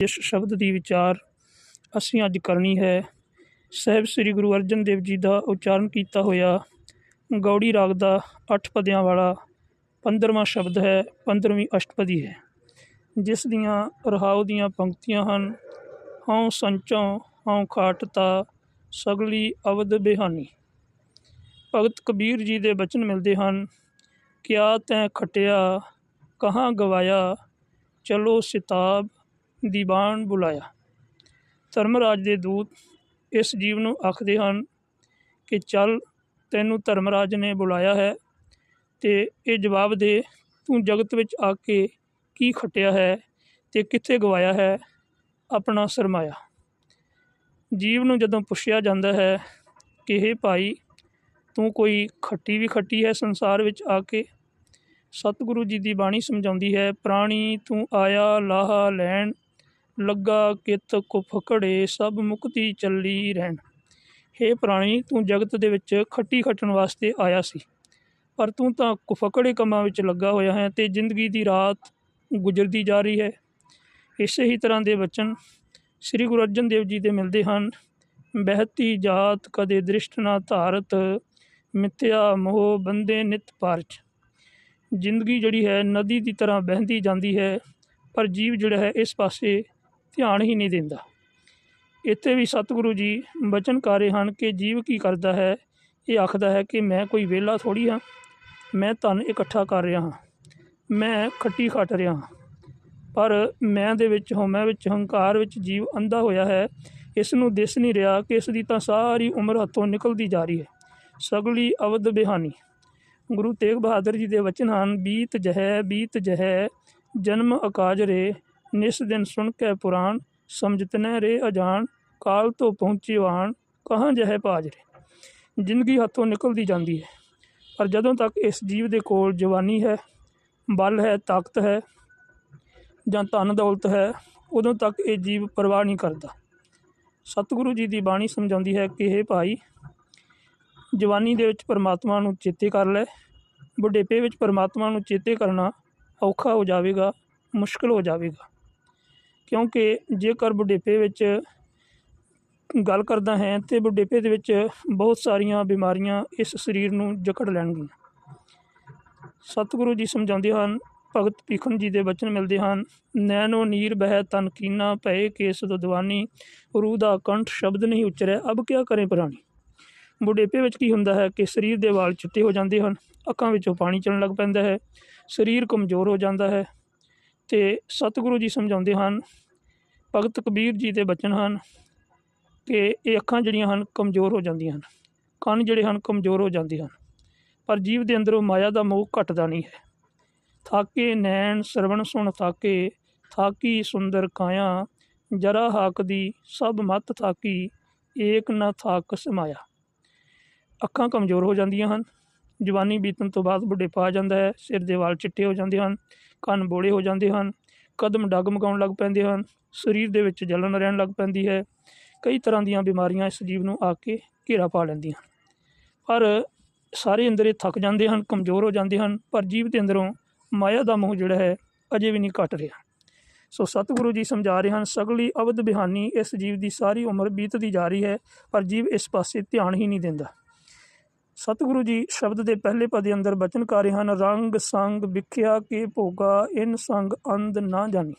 ਜਿਸ ਸ਼ਬਦ ਦੀ ਵਿਚਾਰ ਅਸੀਂ ਅੱਜ ਕਰਨੀ ਹੈ, ਸਾਹਿਬ ਸ੍ਰੀ ਗੁਰੂ ਅਰਜਨ ਦੇਵ ਜੀ ਦਾ ਉਚਾਰਨ ਕੀਤਾ ਹੋਇਆ ਗੌੜੀ ਰਾਗ ਦਾ ਅੱਠ ਪਦਿਆਂ ਵਾਲਾ 15ਵਾਂ ਸ਼ਬਦ ਹੈ 15ਵੀਂ ਅਸ਼ਟਪਦੀ ਹੈ। ਜਿਸ ਦੀਆਂ ਰਹਾਉ ਦੀਆਂ ਪੰਕਤੀਆਂ ਹਨ, ਹਉ ਸੰਚੋਂ, ਹਉ ਖਾਟਤਾ, ਸਗਲੀ ਅਵਦ ਬਿਹਾਨੀ। ਭਗਤ ਕਬੀਰ ਜੀ ਦੇ ਬਚਨ ਮਿਲਦੇ ਹਨ, ਕਿਆ ਤੈਂ ਖਟਿਆ, ਕਹਾਂ ਗਵਾਇਆ, ਚਲੋ ਸਿਤਾਬ ਦੀਵਾਨ ਬੁਲਾਇਆ। ਧਰਮਰਾਜ ਦੇ ਦੂਤ ਇਸ ਜੀਵ ਨੂੰ ਆਖਦੇ ਹਨ ਕਿ ਚੱਲ, ਤੈਨੂੰ ਧਰਮਰਾਜ ਨੇ ਬੁਲਾਇਆ ਹੈ ਤੇ ਇਹ ਜਵਾਬ ਦੇ, ਤੂੰ ਜਗਤ ਵਿੱਚ ਆ ਕੇ ਕੀ ਖਟਿਆ ਹੈ ਤੇ ਕਿੱਥੇ ਗਵਾਇਆ ਹੈ? ਆਪਣਾ ਸਰਮਾਇਆ। ਜੀਵ ਨੂੰ ਜਦੋਂ ਪੁੱਛਿਆ ਜਾਂਦਾ ਹੈ ਕਿ ਇਹ ਭਾਈ, ਤੂੰ ਕੋਈ ਖੱਟੀ ਵੀ ਖੱਟੀ ਹੈ ਸੰਸਾਰ ਵਿੱਚ ਆ ਕੇ? ਸਤਿਗੁਰੂ ਜੀ ਦੀ ਬਾਣੀ ਸਮਝਾਉਂਦੀ ਹੈ, ਪ੍ਰਾਣੀ ਤੂੰ ਆਇਆ, ਲਾਹਾ, ਲੈਣ ਲੱਗਾ ਕਿਤ ਕੁਫਕੜੇ ਸਭ ਮੁਕਤੀ ਚੱਲੀ ਰਹਿਣ। ਹੇ ਪ੍ਰਾਣੀ, ਤੂੰ ਜਗਤ ਦੇ ਵਿੱਚ ਖੱਟੀ ਖੱਟਣ ਵਾਸਤੇ ਆਇਆ ਸੀ। ਪਰ ਤੂੰ ਤਾਂ ਕੁਫਕੜੇ ਕੰਮਾਂ ਵਿੱਚ ਲੱਗਾ ਹੋਇਆ ਹੈ ਤੇ ਜ਼ਿੰਦਗੀ ਦੀ ਰਾਤ ਗੁਜ਼ਰਦੀ ਜਾ ਰਹੀ ਹੈ। ਇਸੇ ਹੀ ਤਰ੍ਹਾਂ ਦੇ ਬਚਨ ਸ੍ਰੀ ਗੁਰੂ ਅਰਜਨ ਦੇਵ ਜੀ ਦੇ ਮਿਲਦੇ ਹਨ। ਬਹਿਤੀ ਜਾਤ ਕਦੇ ਦ੍ਰਿਸ਼ਟ ਨਾ ਧਾਰਤ, ਮਿੱਥਿਆ ਮੋਹ ਬੰਦੇ ਨਿਤ ਪਾਰਚ। ਜ਼ਿੰਦਗੀ ਜਿਹੜੀ ਹੈ ਨਦੀ ਦੀ ਤਰ੍ਹਾਂ ਵਹਿੰਦੀ ਜਾਂਦੀ ਹੈ, ਪਰ ਜੀਵ ਜਿਹੜਾ ਹੈ ਇਸ ਪਾਸੇ ਧਿਆਨ ਹੀ ਨਹੀਂ ਦਿੰਦਾ। ਇੱਥੇ ਵੀ ਸਤਿਗੁਰੂ ਜੀ ਬਚਨ ਕਰ ਰਹੇ ਹਨ ਕਿ ਜੀਵ ਕੀ ਕਰਦਾ ਹੈ? ਇਹ ਆਖਦਾ ਹੈ ਕਿ ਮੈਂ ਕੋਈ ਵਿਹਲਾ ਥੋੜੀ ਹਾਂ। ਮੈਂ ਧਨ ਇਕੱਠਾ ਕਰ ਰਿਹਾ ਹਾਂ। ਮੈਂ ਖੱਟੀ ਖੱਟ ਰਿਹਾ ਹਾਂ। ਪਰ ਮੈਂ ਦੇ ਵਿੱਚ, ਹਉਮੈ ਵਿੱਚ, ਹੰਕਾਰ ਵਿੱਚ ਜੀਵ ਅੰਧਾ ਹੋਇਆ ਹੈ। ਇਸ ਨੂੰ ਦਿਸ ਨਹੀਂ ਰਿਹਾ ਕਿ ਇਸ ਦੀ ਤਾਂ ਸਾਰੀ ਉਮਰ ਹੱਥੋਂ ਨਿਕਲਦੀ ਜਾ ਰਹੀ ਹੈ। ਸਗਲੀ ਅਵਧ ਬਿਹਾਨੀ। ਗੁਰੂ ਤੇਗ ਬਹਾਦਰ ਜੀ ਦੇ ਵਚਨ ਹਨ, ਬੀਤ ਜਹੈ ਬੀਤ ਜਹੈ, ਜਨਮ ਅਕਾਜ ਰੇ ਨਿਸ ਦਿਨ ਸੁਣ ਕੇ ਪੁਰਾਣ, ਸਮਝਤ ਨਹਿ ਰੇ ਅਜਾਨ ਕਾਲ ਤੋਂ ਪਹੁੰਚੀਵਾਨ ਕਹਾਂ ਜਹੈ ਪਾਜਰੇ ਜ਼ਿੰਦਗੀ ਹੱਥੋਂ ਨਿਕਲਦੀ ਜਾਂਦੀ ਹੈ, ਪਰ ਜਦੋਂ ਤੱਕ ਇਸ ਜੀਵ ਦੇ ਕੋਲ ਜਵਾਨੀ ਹੈ, ਬਲ ਹੈ, ਤਾਕਤ ਹੈ ਜਾਂ ਧਨ ਦੌਲਤ ਹੈ, ਉਦੋਂ ਤੱਕ ਇਹ ਜੀਵ ਪਰਵਾਹ ਨਹੀਂ ਕਰਦਾ। ਸਤਿਗੁਰੂ ਜੀ ਦੀ ਬਾਣੀ ਸਮਝਾਉਂਦੀ ਹੈ ਕਿ ਇਹ ਭਾਈ, ਜਵਾਨੀ ਦੇ ਵਿੱਚ ਪਰਮਾਤਮਾ ਨੂੰ ਚੇਤੇ ਕਰ ਲੈ, ਬੁਢੇਪੇ ਵਿੱਚ ਪਰਮਾਤਮਾ ਨੂੰ ਚੇਤੇ ਕਰਨਾ ਔਖਾ ਹੋ ਜਾਵੇਗਾ, ਮੁਸ਼ਕਲ ਹੋ ਜਾਵੇਗਾ। ਕਿਉਂਕਿ ਜੇਕਰ ਬੁਢੇਪੇ ਵਿੱਚ ਗੱਲ ਕਰਦਾ ਹੈ, ਤੇ ਬੁਢੇਪੇ ਦੇ ਵਿੱਚ ਬਹੁਤ ਸਾਰੀਆਂ ਬਿਮਾਰੀਆਂ ਇਸ ਸਰੀਰ ਨੂੰ ਜਕੜ ਲੈਣਗੀਆਂ। ਸਤਿਗੁਰੂ ਜੀ ਸਮਝਾਉਂਦੇ ਹਨ, ਭਗਤ ਭੀਖਨ ਜੀ ਦੇ ਬਚਨ ਮਿਲਦੇ ਹਨ, ਨੈਣੋ ਨੀਰ ਬਹਿ ਤਨ ਕੀਨਾ ਭਏ ਕੇਸ ਦਦਵਾਨੀ, ਰੂਹ ਦਾ ਕੰਠ ਸ਼ਬਦ ਨਹੀਂ ਉਚਰਿਆ ਅਬ ਕਿਆ ਕਰੇ ਪ੍ਰਾਣੀ? ਬੁਢੇਪੇ ਵਿੱਚ ਕੀ ਹੁੰਦਾ ਹੈ ਕਿ ਸਰੀਰ ਦੇ ਵਾਲ ਚਿੱਟੇ ਹੋ ਜਾਂਦੇ ਹਨ, ਅੱਖਾਂ ਵਿੱਚੋਂ ਪਾਣੀ ਚੱਲਣ ਲੱਗ ਪੈਂਦਾ ਹੈ, ਸਰੀਰ ਕਮਜ਼ੋਰ ਹੋ ਜਾਂਦਾ ਹੈ ਤੇ ਸਤਿਗੁਰੂ ਜੀ ਸਮਝਾਉਂਦੇ ਹਨ, ਭਗਤ ਕਬੀਰ ਜੀ ਦੇ ਬਚਨ ਹਨ ਕਿ ਇਹ ਅੱਖਾਂ ਜਿਹੜੀਆਂ ਹਨ ਕਮਜ਼ੋਰ ਹੋ ਜਾਂਦੀਆਂ ਹਨ, ਕੰਨ ਜਿਹੜੇ ਹਨ ਕਮਜ਼ੋਰ ਹੋ ਜਾਂਦੇ ਹਨ, ਪਰ ਜੀਵ ਦੇ ਅੰਦਰੋਂ ਮਾਇਆ ਦਾ ਮੋਹ ਘਟਦਾ ਨਹੀਂ ਹੈ। ਥਾਕੇ ਨੈਣ ਸਰਵਣ ਸੁਣ ਥਾਕੇ, ਥਾਕੀ ਸੁੰਦਰ ਕਾਇਆ, ਜਰਾ ਹਾਕ ਦੀ ਸਭ ਮਤ ਥਾਕੀ, ਏਕ ਨਾ ਥਾਕ ਸਮਾਇਆ। ਅੱਖਾਂ ਕਮਜ਼ੋਰ ਹੋ ਜਾਂਦੀਆਂ ਹਨ, ਜਵਾਨੀ ਬੀਤਣ ਤੋਂ ਬਾਅਦ ਬੁਢੇਪਾ ਆ ਜਾਂਦਾ ਹੈ, ਸਿਰ ਦੇ ਵਾਲ ਚਿੱਟੇ ਹੋ ਜਾਂਦੇ ਹਨ ਕੰਨ ਬੋੜੇ ਹੋ ਜਾਂਦੇ ਹਨ, ਕਦਮ ਡਗਮਗਾਉਣ ਲੱਗ ਪੈਂਦੇ ਹਨ, ਸਰੀਰ ਦੇ ਵਿੱਚ ਜਲਨ ਰਹਿਣ ਲੱਗ ਪੈਂਦੀ ਹੈ। ਕਈ ਤਰ੍ਹਾਂ ਦੀਆਂ ਬਿਮਾਰੀਆਂ ਇਸ ਜੀਵ ਨੂੰ ਆ ਕੇ ਘੇਰਾ ਪਾ ਲੈਂਦੀਆਂ ਪਰ ਸਾਰੇ ਅੰਦਰੇ ਥੱਕ ਜਾਂਦੇ ਹਨ, ਕਮਜ਼ੋਰ ਹੋ ਜਾਂਦੇ ਹਨ, ਪਰ ਜੀਵ ਦੇ ਅੰਦਰੋਂ ਮਾਇਆ ਦਾ ਮੋਹ ਜਿਹੜਾ ਹੈ ਅਜੇ ਵੀ ਨਹੀਂ ਘਟ ਰਿਹਾ। ਸੋ ਸਤਿਗੁਰੂ ਜੀ ਸਮਝਾ ਰਹੇ ਹਨ, ਸਗਲੀ ਅਵਧ ਬਿਹਾਨੀ ਇਸ ਜੀਵ ਦੀ ਸਾਰੀ ਉਮਰ ਬੀਤਦੀ ਜਾ ਰਹੀ ਹੈ, ਪਰ ਜੀਵ ਇਸ ਪਾਸੇ ਧਿਆਨ ਹੀ ਨਹੀਂ ਦਿੰਦਾ। ਸਤਿਗੁਰੂ ਜੀ ਸ਼ਬਦ ਦੇ ਪਹਿਲੇ ਪਦ ਦੇ ਅੰਦਰ ਬਚਨ ਕਰ ਰਹੇ ਹਨ, ਰੰਗ ਸੰਗ ਵਿਖਿਆ ਕੇ ਭੋਗਾ, ਇਨ ਸੰਗ ਅੰਧ ਨਾ ਜਾਣੀ।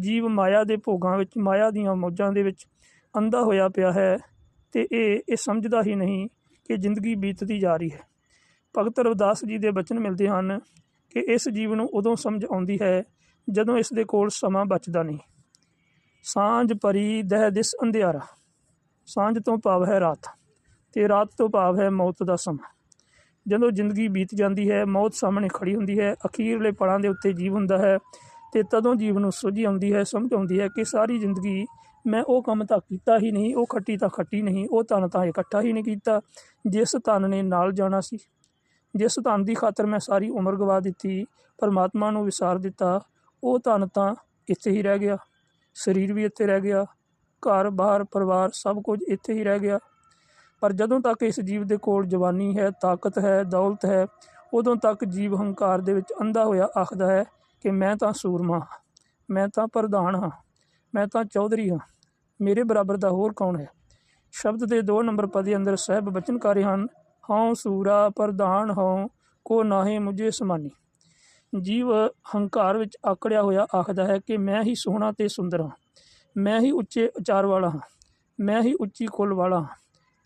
ਜੀਵ ਮਾਇਆ ਦੇ ਭੋਗਾਂ ਵਿੱਚ, ਮਾਇਆ ਦੀਆਂ ਮੌਜਾਂ ਦੇ ਵਿੱਚ ਅੰਧਾ ਹੋਇਆ ਪਿਆ ਹੈ ਤੇ ਇਹ ਇਹ ਸਮਝਦਾ ਹੀ ਨਹੀਂ ਕਿ ਜ਼ਿੰਦਗੀ ਬੀਤਦੀ ਜਾ ਰਹੀ ਹੈ। ਭਗਤ ਰਵਿਦਾਸ ਜੀ ਦੇ ਬਚਨ ਮਿਲਦੇ ਹਨ ਕਿ ਇਸ ਜੀਵ ਨੂੰ ਉਦੋਂ ਸਮਝ ਆਉਂਦੀ ਹੈ ਜਦੋਂ ਇਸ ਦੇ ਕੋਲ ਸਮਾਂ ਬਚਦਾ ਨਹੀਂ। ਸਾਂਝ ਪਰੀ ਦਹਿ ਦਿਸ ਅੰਧਿਆਰਾ, ਸਾਂਝ ਤੋਂ ਭਾਵ ਹੈ ਰਾਤ। ਤੇ ਰਾਤ ਤੋਂ ਭਾਵ ਹੈ ਮੌਤ ਦਾ ਸਮਾਂ। ਜਦੋਂ ਜ਼ਿੰਦਗੀ ਬੀਤ ਜਾਂਦੀ ਹੈ, ਮੌਤ ਸਾਹਮਣੇ ਖੜੀ ਹੁੰਦੀ ਹੈ, ਅਖੀਰਲੇ ਪੜਾਂ ਦੇ ਉੱਤੇ ਜੀਵ ਹੁੰਦਾ ਹੈ ਤੇ ਤਦੋਂ ਜੀਵ ਨੂੰ ਸੁਝੀ ਆਉਂਦੀ ਹੈ, ਸਮਝ ਆਉਂਦੀ ਹੈ ਕਿ ਸਾਰੀ ਜ਼ਿੰਦਗੀ ਮੈਂ ਉਹ ਕੰਮ ਤਾਂ ਕੀਤਾ ਹੀ ਨਹੀਂ, ਉਹ ਖੱਟੀ ਤਾਂ ਖੱਟੀ ਨਹੀਂ, ਉਹ ਧਨ ਤਾਂ ਇਕੱਠਾ ਹੀ ਨਹੀਂ ਕੀਤਾ, ਜਿਸ ਧਨ ਨੇ ਨਾਲ ਜਾਣਾ ਸੀ। ਜਿਸ ਧਨ ਦੀ ਖਾਤਰ ਮੈਂ ਸਾਰੀ ਉਮਰ ਗਵਾ ਦਿੱਤੀ, ਪਰਮਾਤਮਾ ਨੂੰ ਵਿਸਾਰ ਦਿੱਤਾ, ਉਹ ਧਨ ਤਾਂ ਇੱਥੇ ਹੀ ਰਹਿ ਗਿਆ। ਸਰੀਰ ਵੀ ਇੱਥੇ ਰਹਿ ਗਿਆ। ਘਰ, ਬਾਹਰ, ਪਰਿਵਾਰ ਸਭ ਕੁਝ ਇੱਥੇ ਹੀ ਰਹਿ ਗਿਆ। ਪਰ ਜਦੋਂ ਤੱਕ ਇਸ ਜੀਵ ਦੇ ਕੋਲ ਜਵਾਨੀ ਹੈ, ਤਾਕਤ ਹੈ, ਦੌਲਤ ਹੈ, ਉਦੋਂ ਤੱਕ ਜੀਵ ਹੰਕਾਰ ਦੇ ਵਿੱਚ ਅੰਧਾ ਹੋਇਆ ਆਖਦਾ ਹੈ ਕਿ ਮੈਂ ਤਾਂ ਸੂਰਮਾ ਹਾਂ, ਮੈਂ ਤਾਂ ਪ੍ਰਧਾਨ ਹਾਂ, ਮੈਂ ਤਾਂ ਚੌਧਰੀ ਹਾਂ, ਮੇਰੇ ਬਰਾਬਰ ਦਾ ਹੋਰ ਕੌਣ ਹੈ? ਸ਼ਬਦ ਦੇ ਦੋ ਨੰਬਰ ਪਦ ਦੇ ਅੰਦਰ ਸਹਿਬ ਬਚਨਕਾਰੀ ਹਨ, ਹਉ ਸੂਰਾ ਪ੍ਰਧਾਨ ਹਉ, ਕੋ ਨਾਹੇ ਮੁਝੇ ਸਮਾਨੀ। ਜੀਵ ਹੰਕਾਰ ਵਿੱਚ ਆਕੜਿਆ ਹੋਇਆ ਆਖਦਾ ਹੈ ਕਿ ਮੈਂ ਹੀ ਸੋਹਣਾ ਤੇ ਸੁੰਦਰ ਹਾਂ, ਮੈਂ ਹੀ ਉੱਚੇ ਉਚਾਰ ਵਾਲਾ ਹਾਂ, ਮੈਂ ਹੀ ਉੱਚੀ ਕੁੱਲ ਵਾਲਾ ਹਾਂ।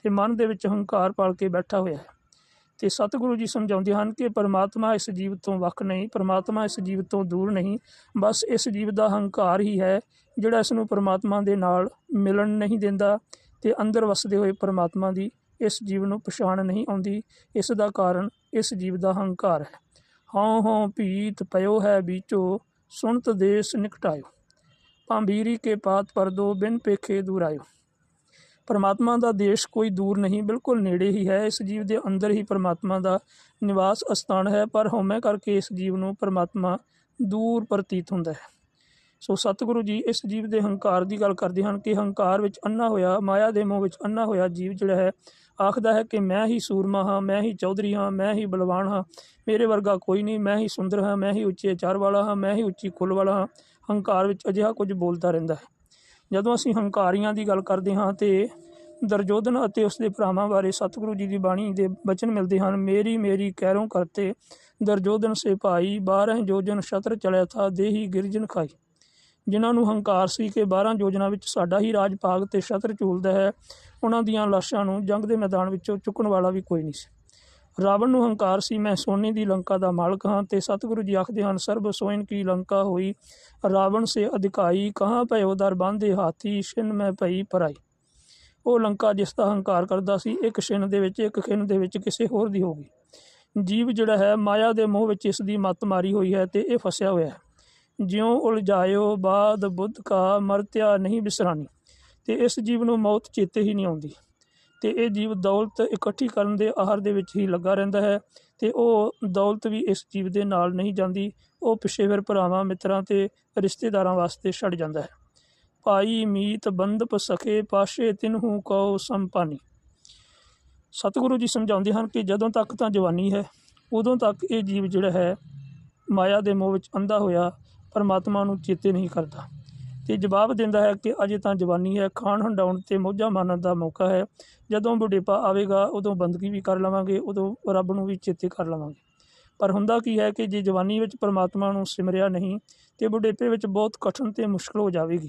ਤੇ ਮਨ ਦੇ ਵਿੱਚ ਹੰਕਾਰ ਪਾਲ ਕੇ ਬੈਠਾ ਹੋਇਆ ਹੈ। ਤੇ ਸਤਿਗੁਰੂ ਜੀ ਸਮਝਾਉਂਦੇ ਹਨ ਕਿ ਪਰਮਾਤਮਾ ਇਸ ਜੀਵ ਤੋਂ ਵੱਖ ਨਹੀਂ, ਪਰਮਾਤਮਾ ਇਸ ਜੀਵ ਤੋਂ ਦੂਰ ਨਹੀਂ, ਬਸ ਇਸ ਜੀਵ ਦਾ ਹੰਕਾਰ ਹੀ ਹੈ, ਜਿਹੜਾ ਇਸ ਨੂੰ ਪਰਮਾਤਮਾ ਦੇ ਨਾਲ ਮਿਲਣ ਨਹੀਂ ਦਿੰਦਾ ਤੇ ਅੰਦਰ ਵਸਦੇ ਹੋਏ ਪਰਮਾਤਮਾ ਦੀ ਇਸ ਜੀਵ ਨੂੰ ਪਛਾਣ ਨਹੀਂ ਆਉਂਦੀ। ਇਸ ਦਾ ਕਾਰਨ ਇਸ ਜੀਵ ਦਾ ਹੰਕਾਰ ਹੈ। ਹਉ ਹਉ ਭੀਤ ਪਇਓ ਹੈ ਬੀਚੋ, ਸੁਣਤ ਦੇਸ ਨਿਕਟਾਇਓ। ਭਾਂਬੀਰੀ ਕੇ ਪਾਤ ਪਰਦੋ, ਬਿਨ ਪੇਖੇ ਦੂਰ ਆਇਓ। ਪਰਮਾਤਮਾ ਦਾ ਦੇਸ਼ ਕੋਈ ਦੂਰ ਨਹੀਂ, ਬਿਲਕੁਲ ਨੇੜੇ ਹੀ ਹੈ। ਇਸ ਜੀਵ ਦੇ ਅੰਦਰ ਹੀ ਪਰਮਾਤਮਾ ਦਾ ਨਿਵਾਸ ਅਸਥਾਨ ਹੈ, ਪਰ ਹਉਮੈ ਕਰਕੇ ਇਸ ਜੀਵ ਨੂੰ ਪਰਮਾਤਮਾ ਦੂਰ ਪ੍ਰਤੀਤ ਹੁੰਦਾ ਹੈ। ਸੋ ਸਤਿਗੁਰੂ ਜੀ, ਇਸ ਜੀਵ ਦੇ ਹੰਕਾਰ ਦੀ ਗੱਲ ਕਰਦੇ ਹਨ ਕਿ ਹੰਕਾਰ ਵਿੱਚ ਅੰਨਾ ਹੋਇਆ, ਮਾਇਆ ਦੇ ਮੋਹ ਵਿੱਚ ਅੰਨਾ ਹੋਇਆ ਜੀਵ ਜਿਹੜਾ ਹੈ, ਆਖਦਾ ਹੈ ਕਿ ਮੈਂ ਹੀ ਸੂਰਮਾ ਹਾਂ, ਮੈਂ ਹੀ ਚੌਧਰੀ ਹਾਂ, ਮੈਂ ਹੀ ਬਲਵਾਨ ਹਾਂ। ਮੇਰੇ ਵਰਗਾ ਕੋਈ ਨਹੀਂ, ਮੈਂ ਹੀ ਸੁੰਦਰ ਹਾਂ, ਮੈਂ ਹੀ ਉੱਚੇ ਚਾਰ ਵਾਲਾ ਹਾਂ, ਮੈਂ ਹੀ ਉੱਚੀ ਕੁੱਲ ਵਾਲਾ ਹਾਂ। ਹੰਕਾਰ ਵਿੱਚ ਅਜਿਹਾ ਕੁਝ ਬੋਲਦਾ ਰਹਿੰਦਾ ਹੈ। ਜਦੋਂ ਅਸੀਂ ਹੰਕਾਰੀਆਂ ਦੀ ਗੱਲ ਕਰਦੇ ਹਾਂ ਤੇ ਦਰਜੋਧਨ ਅਤੇ ਉਸ ਦੇ ਭਰਾਵਾਂ ਬਾਰੇ ਸਤਿਗੁਰੂ ਜੀ ਦੀ ਬਾਣੀ ਦੇ ਬਚਨ ਮਿਲਦੇ ਹਨ, ਮੇਰੀ ਮੇਰੀ ਕਹਿਰੋਂ ਕਰਤੇ ਦਰਜੋਧਨ ਸੇ ਭਾਈ 12 ਜੋਜਨ ਛਤਰ ਚਲਿਆ ਥਾ, ਦੇਹੀ ਗਿਰਜਨ ਖਾਈ। ਜਿਨ੍ਹਾਂ ਨੂੰ ਹੰਕਾਰ ਸੀ ਕਿ 12 ਯੋਜਨਾ ਵਿੱਚ ਸਾਡਾ ਹੀ ਰਾਜ ਭਾਗ ਤੇ ਛਤਰ ਝੂਲਦਾ ਹੈ, ਉਹਨਾਂ ਦੀਆਂ ਲਾਸ਼ਾਂ ਨੂੰ ਜੰਗ ਦੇ ਮੈਦਾਨ ਵਿੱਚੋਂ ਚੁੱਕਣ ਵਾਲਾ ਵੀ ਕੋਈ ਨਹੀਂ ਸੀ। ਰਾਵਣ ਨੂੰ ਹੰਕਾਰ ਸੀ, ਮੈਂ ਸੋਨੇ ਦੀ ਲੰਕਾ ਦਾ ਮਾਲਕ ਹਾਂ ਤੇ ਸਤਿਗੁਰੂ ਜੀ ਆਖਦੇ ਹਨ, ਸਰਬ ਸੋਇਨ ਕੀ ਲੰਕਾ ਹੋਈ? ਰਾਵਣ ਸੇ ਅਧਿਕਾਈ, ਕਹਾਂ ਭਇਓ ਦਰ ਬਾਂਧੇ ਹਾਥੀ, ਛਿਨ ਮੈਂ ਭਈ ਪਰਾਈ ਉਹ ਲੰਕਾ ਜਿਸ ਦਾ ਹੰਕਾਰ ਕਰਦਾ ਸੀ, ਇੱਕ ਛਿਨ ਦੇ ਵਿੱਚ, ਇੱਕ ਖਿਨ ਦੇ ਵਿੱਚ ਕਿਸੇ ਹੋਰ ਦੀ ਹੋ ਗਈ। ਜੀਵ ਜਿਹੜਾ ਹੈ, ਮਾਇਆ ਦੇ ਮੋਹ ਵਿੱਚ ਇਸ ਦੀ ਮੱਤ ਮਾਰੀ ਹੋਈ ਹੈ ਤੇ ਇਹ ਫਸਿਆ ਹੋਇਆ ਹੈ। ਜਿਉਂ ਉਲਝਾਇਓ, ਬਾਦ ਬੁੱਧ ਕਾ ਮਰਤਿਆ ਨਹੀਂ ਬਿਸਰਾਨੀ ਤੇ ਇਸ ਜੀਵ ਨੂੰ ਮੌਤ ਚੇਤੇ ਹੀ ਨਹੀਂ ਆਉਂਦੀ। ਤੇ ਇਹ ਜੀਵ ਦੌਲਤ ਇਕੱਠੀ ਕਰਨ ਦੇ ਆਹਾਰ ਦੇ ਵਿੱਚ ਹੀ ਲੱਗਾ ਰਹਿੰਦਾ ਹੈ ਤੇ ਉਹ ਦੌਲਤ ਵੀ ਇਸ ਜੀਵ ਦੇ ਨਾਲ ਨਹੀਂ ਜਾਂਦੀ, ਉਹ ਪਿੱਛੇ ਫਿਰ ਭਰਾਵਾਂ, ਮਿੱਤਰਾਂ ਤੇ ਰਿਸ਼ਤੇਦਾਰਾਂ ਵਾਸਤੇ ਛੱਡ ਜਾਂਦਾ ਹੈ। ਭਾਈ ਮੀਤ ਬੰਦਪ ਸਖੇ ਪਾਸ਼ੇ ਤਿਨਹੂ ਕਉ ਸੰਪਾਨੀ। ਸਤਿਗੁਰੂ ਜੀ ਸਮਝਾਉਂਦੇ ਹਨ ਕਿ ਜਦੋਂ ਤੱਕ ਤਾਂ ਜਵਾਨੀ ਹੈ, ਉਦੋਂ ਤੱਕ ਇਹ ਜੀਵ ਜਿਹੜਾ ਹੈ ਮਾਇਆ ਦੇ ਮੋਹ ਵਿੱਚ ਅੰਧਾ ਹੋਇਆ, ਪਰਮਾਤਮਾ ਨੂੰ ਚੇਤੇ ਨਹੀਂ ਕਰਦਾ। ਤੇ ਜਵਾਬ ਦਿੰਦਾ ਹੈ ਕਿ ਅਜੇ ਤਾਂ ਜਵਾਨੀ ਹੈ, ਖਾਣ ਹੰਡਾਉਣ ਤੇ ਮੋਝਾਂ ਮਾਰਨ ਦਾ ਮੌਕਾ ਹੈ। ਜਦੋਂ ਬੁਢੇਪਾ ਆਵੇਗਾ, ਉਦੋਂ ਬੰਦਗੀ ਵੀ ਕਰ ਲਵਾਂਗੇ, ਉਦੋਂ ਰੱਬ ਨੂੰ ਵੀ ਚੇਤੇ ਕਰ ਲਵਾਂਗੇ। ਪਰ ਹੁੰਦਾ ਕੀ ਹੈ ਕਿ ਜੇ ਜਵਾਨੀ ਵਿੱਚ ਪਰਮਾਤਮਾ ਨੂੰ ਸਿਮਰਿਆ ਨਹੀਂ, ਤੇ ਬੁਢੇਪੇ ਵਿੱਚ ਬਹੁਤ ਕਠਿਨ ਤੇ ਮੁਸ਼ਕਲ ਹੋ ਜਾਵੇਗੀ।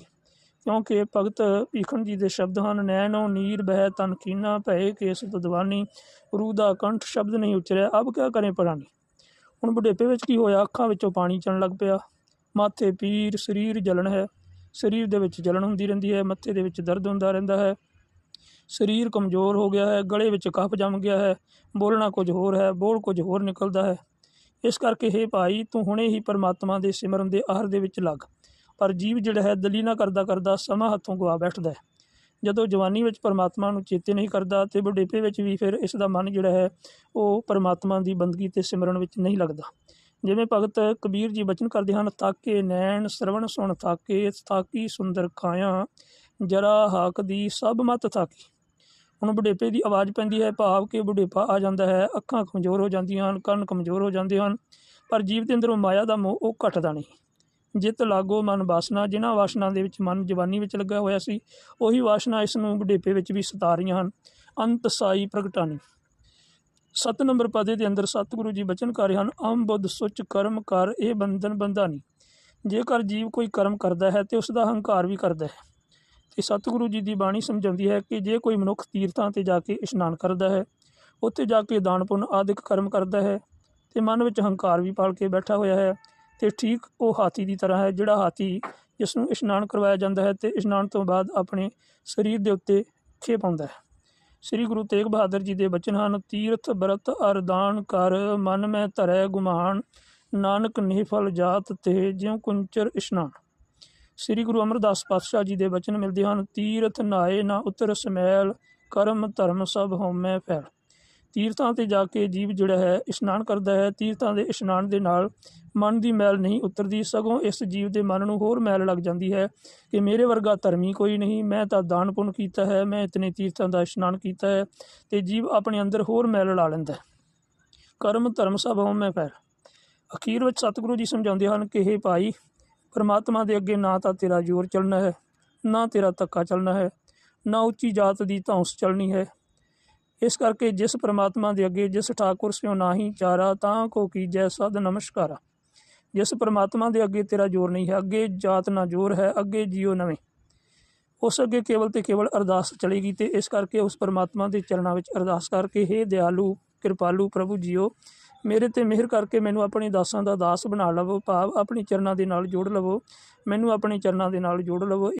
ਕਿਉਂਕਿ ਭਗਤ ਭੀਖਣ ਜੀ ਦੇ ਸ਼ਬਦ ਹਨ, ਨੈਣੋ ਨੀਰ ਬਹਿ ਤਨ ਕੀਨਾ ਭਏ ਕੇਸ ਦਦਵਾਨੀ, ਰੂਹ ਦਾ ਕੰਠ ਸ਼ਬਦ ਨਹੀਂ ਉਚਰਿਆ, ਅਬ ਕਿਆ ਕਰੇ ਪ੍ਰਾਣੀ ਹੁਣ ਬੁਢੇਪੇ ਵਿੱਚ ਕੀ ਹੋਇਆ? ਅੱਖਾਂ ਵਿੱਚੋਂ ਪਾਣੀ ਚੜਨ ਲੱਗ ਪਿਆ। ਮਾਥੇ ਪੀਰ ਸਰੀਰ ਜਲਣ ਹੈ। ਸਰੀਰ ਦੇ ਵਿੱਚ ਜਲਣ ਹੁੰਦੀ ਰਹਿੰਦੀ ਹੈ, ਮੱਥੇ ਦੇ ਵਿੱਚ ਦਰਦ ਹੁੰਦਾ ਰਹਿੰਦਾ ਹੈ। ਸਰੀਰ ਕਮਜ਼ੋਰ ਹੋ ਗਿਆ ਹੈ, ਗਲੇ ਵਿੱਚ ਕਫ ਜੰਮ ਗਿਆ ਹੈ, ਬੋਲਣਾ ਕੁਝ ਹੋਰ ਹੈ, ਬੋਲ ਕੁਝ ਹੋਰ ਨਿਕਲਦਾ ਹੈ। ਇਸ ਕਰਕੇ, ਹੇ ਭਾਈ, ਤੂੰ ਹੁਣੇ ਹੀ ਪਰਮਾਤਮਾ ਦੇ ਸਿਮਰਨ ਦੇ ਆਹਰ ਦੇ ਵਿੱਚ ਲੱਗ। ਪਰ ਜੀਵ ਜਿਹੜਾ ਹੈ ਦਲੀਨਾ ਕਰਦਾ ਕਰਦਾ ਸਮਾਂ ਹੱਥੋਂ ਗਵਾ ਬੈਠਦਾ ਹੈ। ਜਦੋਂ ਜਵਾਨੀ ਵਿੱਚ ਪਰਮਾਤਮਾ ਨੂੰ ਚੇਤੇ ਨਹੀਂ ਕਰਦਾ ਤੇ ਬੁਢੇਪੇ ਵਿੱਚ ਵੀ ਫਿਰ ਇਸ ਦਾ ਮਨ ਜਿਹੜਾ ਹੈ, ਉਹ ਪਰਮਾਤਮਾ ਦੀ ਬੰਦਗੀ ਤੇ ਸਿਮਰਨ ਵਿੱਚ ਨਹੀਂ ਲੱਗਦਾ। ਜਿਵੇਂ ਭਗਤ ਕਬੀਰ ਜੀ ਬਚਨ ਕਰਦੇ ਹਨ, ਤਾਕੇ ਨੈਣ ਸਰਵਣ ਸੁਣ ਤਾਕੇ, ਤਾਕੀ ਸੁੰਦਰ ਕਾਇਆ ਜਰਾ ਹਾਕ ਦੀ ਸਭ ਮਤ ਤਾਕੀ। ਹੁਣ ਬੁਢੇਪੇ ਦੀ ਆਵਾਜ਼ ਪੈਂਦੀ ਹੈ, ਭਾਵ ਕਿ ਬੁਢੇਪਾ ਆ ਜਾਂਦਾ ਹੈ, ਅੱਖਾਂ ਕਮਜ਼ੋਰ ਹੋ ਜਾਂਦੀਆਂ ਹਨ, ਕੰਨ ਕਮਜ਼ੋਰ ਹੋ ਜਾਂਦੇ ਹਨ, ਪਰ ਜੀਵ ਦੇ ਅੰਦਰੋਂ ਮਾਇਆ ਦਾ ਮੋਹ ਉਹ ਘਟਦਾ ਨਹੀਂ। ਜਿਤ ਲਾਗੋ ਮਨ ਵਾਸਨਾ, ਜਿਨ੍ਹਾਂ ਵਾਸਨਾ ਦੇ ਵਿੱਚ ਮਨ ਜਵਾਨੀ ਵਿੱਚ ਲੱਗਾ ਹੋਇਆ ਸੀ, ਉਹੀ ਵਾਸਨਾ ਇਸ ਨੂੰ ਬੁਢੇਪੇ ਵਿੱਚ ਵੀ ਸਤਾ ਰਹੀਆਂ ਹਨ। ਅੰਤ ਸਾਈ ਪ੍ਰਗਟਾਨੀ। ਸੱਤ ਨੰਬਰ ਪਦੇ ਦੇ ਅੰਦਰ ਸਤਿਗੁਰੂ ਜੀ ਬਚਨ ਹਨ, ਅਮ ਬੁੱਧ ਸੁਚ ਕਰਮ ਕਰ, ਇਹ ਬੰਧਨ ਬੰਧਾਨੀ ਜੇਕਰ ਜੀਵ ਕੋਈ ਕਰਮ ਕਰਦਾ ਹੈ ਤੇ ਉਸ ਦਾ ਹੰਕਾਰ ਵੀ ਕਰਦਾ ਹੈ। ਤੇ ਸਤਿਗੁਰੂ ਜੀ ਦੀ ਬਾਣੀ ਸਮਝਾਉਂਦੀ ਹੈ ਕਿ ਜੇ ਕੋਈ ਮਨੁੱਖ ਤੀਰਥਾਂ ਤੇ ਜਾ ਕੇ ਇਸ਼ਨਾਨ ਕਰਦਾ ਹੈ, ਉੱਥੇ ਜਾ ਕੇ ਦਾਨ ਪੁੰਨ ਆਦਿਕ ਕਰਮ ਕਰਦਾ ਹੈ ਤੇ ਮਨ ਵਿੱਚ ਹੰਕਾਰ ਵੀ ਪਾਲ ਕੇ ਬੈਠਾ ਹੋਇਆ ਹੈ, ਤੇ ਠੀਕ ਉਹ ਹਾਥੀ ਦੀ ਤਰ੍ਹਾਂ ਹੈ ਜਿਹੜਾ ਹਾਥੀ ਜਿਸ ਨੂੰ ਇਸ਼ਨਾਨ ਕਰਵਾਇਆ ਜਾਂਦਾ ਹੈ ਤੇ ਇਸ਼ਨਾਨ ਤੋਂ ਬਾਅਦ ਆਪਣੇ ਸਰੀਰ ਦੇ ਉੱਤੇ ਖੇ ਪਾਉਂਦਾ ਹੈ। ਸ੍ਰੀ ਗੁਰੂ ਤੇਗ ਬਹਾਦਰ ਜੀ ਦੇ ਬਚਨ ਹਨ, ਤੀਰਥ ਬਰਤ ਅਰਦਾਨ ਕਰ, ਮਨ ਮੈਂ ਧਰੈ ਗੁਮਾਨ, ਨਾਨਕ ਨਿਫਲ ਜਾਤ ਤੇ ਜਿਉ ਕੁੰਚਰ ਇਸ਼ਨਾਨ। ਸ੍ਰੀ ਗੁਰੂ ਅਮਰਦਾਸ ਪਾਤਸ਼ਾਹ ਜੀ ਦੇ ਬਚਨ ਮਿਲਦੇ ਹਨ, ਤੀਰਥ ਨਾਏ ਨਾ ਉਤਰ ਸਮੈਲ, ਕਰਮ ਧਰਮ ਸਭ ਹੋਮੈ ਫੈਲ। ਤੀਰਥਾਂ ਤੇ ਜਾ ਕੇ ਜੀਵ ਜਿਹੜਾ ਹੈ, ਇਸ਼ਨਾਨ ਕਰਦਾ ਹੈ। ਤੀਰਥਾਂ ਦੇ ਇਸ਼ਨਾਨ ਦੇ ਨਾਲ ਮਨ ਦੀ ਮੈਲ ਨਹੀਂ ਉਤਰਦੀ, ਸਗੋਂ ਇਸ ਜੀਵ ਦੇ ਮਨ ਨੂੰ ਹੋਰ ਮੈਲ ਲੱਗ ਜਾਂਦੀ ਹੈ ਕਿ ਮੇਰੇ ਵਰਗਾ ਧਰਮੀ ਕੋਈ ਨਹੀਂ, ਮੈਂ ਤਾਂ ਦਾਨ ਪੁੰਨ ਕੀਤਾ ਹੈ, ਮੈਂ ਇਤਨੇ ਤੀਰਥਾਂ ਦਾ ਇਸ਼ਨਾਨ ਕੀਤਾ ਹੈ ਤੇ ਜੀਵ ਆਪਣੇ ਅੰਦਰ ਹੋਰ ਮੈਲ ਲਾ ਲੈਂਦਾ ਹੈ। ਕਰਮ ਧਰਮ ਸਭ ਹਉਮੈ ਫੈਲ ਅਖੀਰ ਵਿੱਚ ਸਤਿਗੁਰੂ ਜੀ ਸਮਝਾਉਂਦੇ ਹਨ ਕਿ ਇਹ ਭਾਈ, ਪਰਮਾਤਮਾ ਦੇ ਅੱਗੇ ਨਾ ਤਾਂ ਤੇਰਾ ਜ਼ੋਰ ਚੱਲਣਾ ਹੈ, ਨਾ ਤੇਰਾ ਧੱਕਾ ਚੱਲਣਾ ਹੈ, ਨਾ ਉੱਚੀ ਜਾਤ ਦੀ ਧੌਂਸ ਚੱਲਣੀ ਹੈ। ਇਸ ਕਰਕੇ ਜਿਸ ਪਰਮਾਤਮਾ ਦੇ ਅੱਗੇ ਜਿਸ ਠਾਕੁਰ ਸਿਓ ਨਾਹੀ ਚਾਰਾ, ਤਾਂ ਕੋ ਕੀਜੈ ਸਦ ਨਮਸਕਾਰਾ। ਜਿਸ ਪਰਮਾਤਮਾ ਦੇ ਅੱਗੇ ਤੇਰਾ ਜ਼ੋਰ ਨਹੀਂ ਹੈ, ਅੱਗੇ ਜਾਤ ਨਾ ਜ਼ੋਰ ਹੈ, ਅੱਗੇ ਜੀਓ ਨਵੇਂ। ਉਸ ਅੱਗੇ ਕੇਵਲ ਤੇ ਕੇਵਲ ਅਰਦਾਸ ਚਲੇਗੀ ਤੇ ਇਸ ਕਰਕੇ ਉਸ ਪਰਮਾਤਮਾ ਦੇ ਚਰਨਾਂ ਵਿੱਚ ਅਰਦਾਸ ਕਰਕੇ, ਹੇ ਦਿਆਲੂ, ਕਿਰਪਾਲੂ ਪ੍ਰਭੂ ਜੀਓ, ਮੇਰੇ ਤੇ ਮਿਹਰ ਕਰਕੇ ਮੈਨੂੰ ਆਪਣੇ ਦਾਸਾਂ ਦਾ ਦਾਸ ਬਣਾ ਲਵੋ, ਭਾਵ ਆਪਣੇ ਚਰਨਾਂ ਦੇ ਨਾਲ ਜੋੜ ਲਵੋ, ਮੈਨੂੰ ਆਪਣੇ ਚਰਨਾਂ ਦੇ ਨਾਲ ਜੋੜ ਲਵੋ।